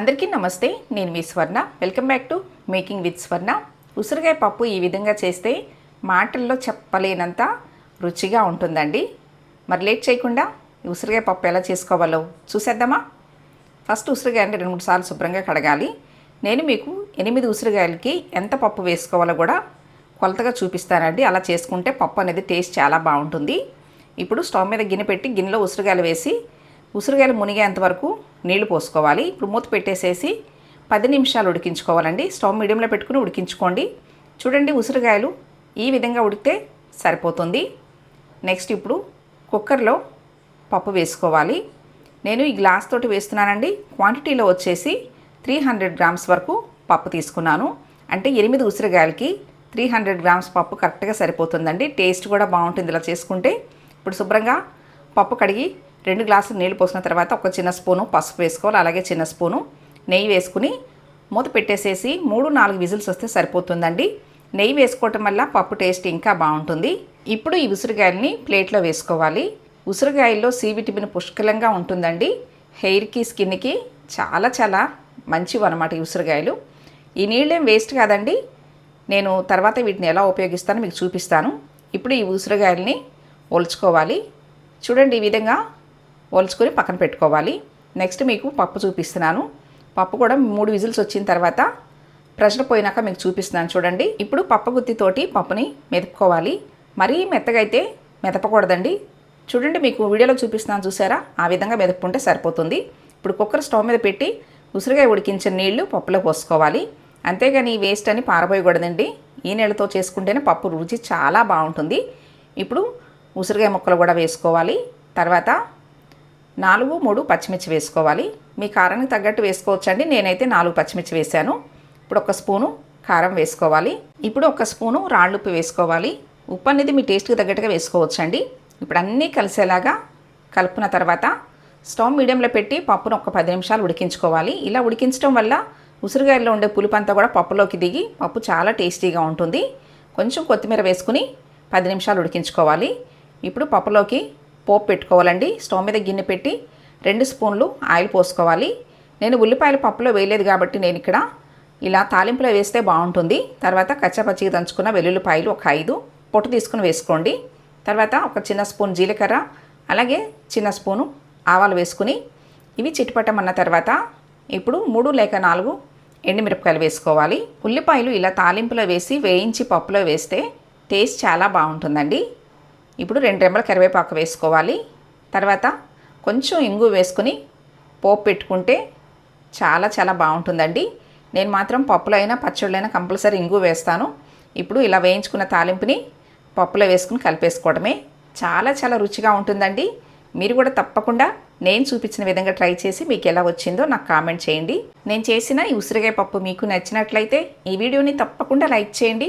అందరికీ నమస్తే నేను మీ Swarna. Welcome back to making with Swarna ఉసిరికాయ పప్పు ఈ విధంగా చేస్తే మాటల్లో చెప్పలేనంత రుచిగా ఉంటుందండి. మరి లేట్ చేయకుండా ఉసిరికాయ పప్పు ఎలా చేసుకోవాలో చూసేద్దామా? ఫస్ట్ ఉసిరికాయ అంటే రెండు మూడు సార్లు శుభ్రంగా కడగాలి. నేను మీకు ఎనిమిది ఉసిరికాయలకి ఎంత పప్పు వేసుకోవాలో కూడా కొలతగా చూపిస్తానండి. అలా చేసుకుంటే పప్పు అనేది టేస్ట్ చాలా బాగుంటుంది. ఇప్పుడు స్టవ్ మీద గిన్నె పెట్టి గిన్నెలో ఉసిరికాయలు వేసి ఉసిరికాయలు మునిగేంత వరకు నీళ్ళు పోసుకోవాలి. ఇప్పుడు మూత పెట్టేసేసి పది నిమిషాలు ఉడికించుకోవాలండి. స్టవ్ మీడియంలో పెట్టుకుని ఉడికించుకోండి. చూడండి ఉసిరికాయలు ఈ విధంగా ఉడికితే సరిపోతుంది. నెక్స్ట్ ఇప్పుడు కుక్కర్లో పప్పు వేసుకోవాలి. నేను ఈ గ్లాస్ తోటి వేస్తున్నానండి. క్వాంటిటీలో వచ్చేసి త్రీ హండ్రెడ్ గ్రామ్స్ వరకు పప్పు తీసుకున్నాను. అంటే ఎనిమిది ఉసిరికాయలకి త్రీ హండ్రెడ్ గ్రామ్స్ పప్పు కరెక్ట్గా సరిపోతుందండి. టేస్ట్ కూడా బాగుంటుంది ఇలా చేసుకుంటే. ఇప్పుడు శుభ్రంగా పప్పు కడిగి రెండు గ్లాసులు నీళ్ళు పోసిన తర్వాత ఒక చిన్న స్పూను పసుపు వేసుకోవాలి. అలాగే చిన్న స్పూను నెయ్యి వేసుకుని మూత పెట్టేసేసి మూడు నాలుగు విజిల్స్ వస్తే సరిపోతుందండి. నెయ్యి వేసుకోవటం వల్ల పప్పు టేస్ట్ ఇంకా బాగుంటుంది. ఇప్పుడు ఈ ఉసిరికాయల్ని ప్లేట్లో వేసుకోవాలి. ఉసిరికాయల్లో సి విటమిన్ పుష్కలంగా ఉంటుందండి. హెయిర్కి స్కిన్కి చాలా చాలా మంచివి అనమాట ఈ ఉసిరికాయలు ఈ నీళ్ళేం వేస్ట్ కాదండి. నేను తర్వాత వీటిని ఎలా ఉపయోగిస్తానో మీకు చూపిస్తాను. ఇప్పుడు ఈ ఉసిరికాయలని ఒలుచుకోవాలి. చూడండి ఈ విధంగా ఒలుచుకొని పక్కన పెట్టుకోవాలి. నెక్స్ట్ మీకు పప్పు చూపిస్తున్నాను. పప్పు కూడా మూడు విజిల్స్ వచ్చిన తర్వాత ప్రెషర్ పోయినాక మీకు చూపిస్తున్నాను చూడండి. ఇప్పుడు పప్పు గుత్తితోటి పప్పుని మెదుపుకోవాలి. మరీ మెత్తగా అయితే మెదపకూడదండి. చూడండి మీకు వీడియోలో చూపిస్తున్నాను చూసారా? ఆ విధంగా మెదుపుకుంటే సరిపోతుంది. ఇప్పుడు కుక్కర్ స్టవ్ మీద పెట్టి ఉసిరికాయ ఉడికించిన నీళ్ళు పప్పులో పోసుకోవాలి. అంతేగాని వేస్ట్ అని పారబోయకూడదండి. ఈ నీళ్ళతో చేసుకుంటేనే పప్పు రుచి చాలా బాగుంటుంది. ఇప్పుడు ఉసిరికాయ ముక్కలు కూడా వేసుకోవాలి. తర్వాత నాలుగు మూడు పచ్చిమిర్చి వేసుకోవాలి. మీ కారానికి తగ్గట్టు వేసుకోవచ్చండి. నేనైతే నాలుగు పచ్చిమిర్చి వేశాను. ఇప్పుడు ఒక స్పూను కారం వేసుకోవాలి. ఇప్పుడు ఒక స్పూను రాళ్ళుప్పు వేసుకోవాలి. ఉప్పు అనేది మీ టేస్ట్కి తగ్గట్టుగా వేసుకోవచ్చండి. ఇప్పుడు అన్నీ కలిసేలాగా కలుపుకున్న తర్వాత స్టవ్ మీడియంలో పెట్టి పప్పును ఒక పది నిమిషాలు ఉడికించుకోవాలి. ఇలా ఉడికించడం వల్ల ఉసిరిగాయల్లో ఉండే పులుపు అంతా కూడా పప్పులోకి దిగి పప్పు చాలా టేస్టీగా ఉంటుంది. కొంచెం కొత్తిమీర వేసుకుని పది నిమిషాలు ఉడికించుకోవాలి. ఇప్పుడు పప్పులోకి పోపు పెట్టుకోవాలండి. స్టవ్ మీద గిన్నె పెట్టి రెండు స్పూన్లు ఆయిల్ పోసుకోవాలి. నేను ఉల్లిపాయలు పప్పులో వేయలేదు కాబట్టి నేను ఇక్కడ ఇలా తాలింపులో వేస్తే బాగుంటుంది. తర్వాత కచ్చపచ్చిగా దంచుకున్న వెల్లుల్లిపాయలు ఒక ఐదు పొట్టు తీసుకుని వేసుకోండి. తర్వాత ఒక చిన్న స్పూన్ జీలకర్ర అలాగే చిన్న స్పూను ఆవాలు వేసుకుని ఇవి చిటిపట్టమన్న తర్వాత ఇప్పుడు మూడు లేక నాలుగు ఎండుమిరపకాయలు వేసుకోవాలి. ఉల్లిపాయలు ఇలా తాలింపులో వేసి వేయించి పప్పులో వేస్తే టేస్ట్ చాలా బాగుంటుందండి. ఇప్పుడు రెండు రెమ్మల కరివేపాకు వేసుకోవాలి. తర్వాత కొంచెం ఇంగు వేసుకుని పోపు పెట్టుకుంటే చాలా చాలా బాగుంటుందండి. నేను మాత్రం పప్పులో అయినా పచ్చళ్ళైనా కంపల్సరీ ఇంగు వేస్తాను. ఇప్పుడు ఇలా వేయించుకున్న తాలింపుని పప్పులో వేసుకుని కలిపేసుకోవడమే చాలా చాలా రుచిగా ఉంటుందండి. మీరు కూడా తప్పకుండా నేను చూపించిన విధంగా ట్రై చేసి మీకు ఎలా వచ్చిందో నాకు కామెంట్ చేయండి. నేను చేసిన ఈ ఉసిరికాయ పప్పు మీకు నచ్చినట్లయితే ఈ వీడియోని తప్పకుండా లైక్ చేయండి.